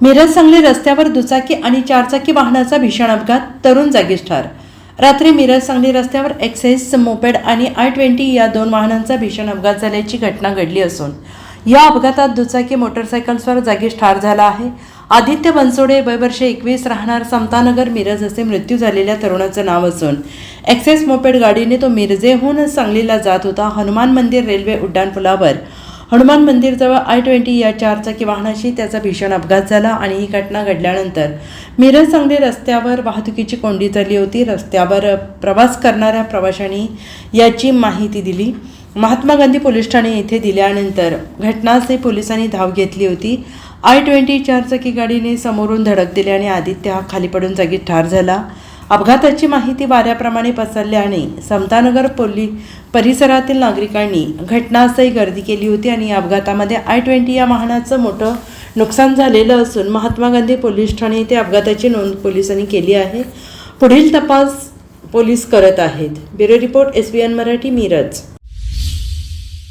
मिरज सांगली रस्त्यावर दुचाकी आणि चारचाकी वाहनाचा भीषण अपघात तरुण जागीच ठार रात्री मिरज सांगली रस्त्यावर एक्सेस मोपेड आणि आय ट्वेंटी या दोन वाहनांचा भीषण अपघात झाल्याची घटना घडली असून या अपघातात दुचाकी मोटरसायकल्सवर जागीच ठार झाला आहे. आदित्य बनसोडे वय वर्ष एकवीस राहणार समतानगर मिरज असे मृत्यू झालेल्या तरुणाचं नाव असून एक्सेस मोपेड गाडीने तो मिरजेहून सांगलीला जात होता. हनुमान मंदिर रेल्वे उड्डाणपुलावर हनुमान मंदिरजवळ आय ट्वेंटी या चारचाकी वाहनाशी त्याचा भीषण अपघात झाला आणि ही घटना घडल्यानंतर मिरज सांगली रस्त्यावर वाहतुकीची कोंडी झाली होती. रस्त्यावर प्रवास करणाऱ्या प्रवाशांनी याची माहिती दिली. महात्मा गांधी पोलीस ठाणे येथे दिल्यानंतर घटनास्थळी पोलिसांनी धाव घेतली होती. आय ट्वेंटी चारचाकी गाडीने समोरून धडक दिली आणि आदित्य हा खाली पडून जागी ठार झाला. अपघाताची माहिती वाऱ्याप्रमाणे पसरल्याने समतानगर पोली परिसरातील नागरिकांनी घटनास्थळी गर्दी केली होती आणि या अपघातामध्ये आय ट्वेंटी या वाहनाचं मोठं नुकसान झालेलं असून महात्मा गांधी पोलीस ठाणे येथे अपघाताची नोंद पोलिसांनी केली आहे. पुढील तपास पोलीस करत आहेत. Bureau report S B N Marathi Miraj.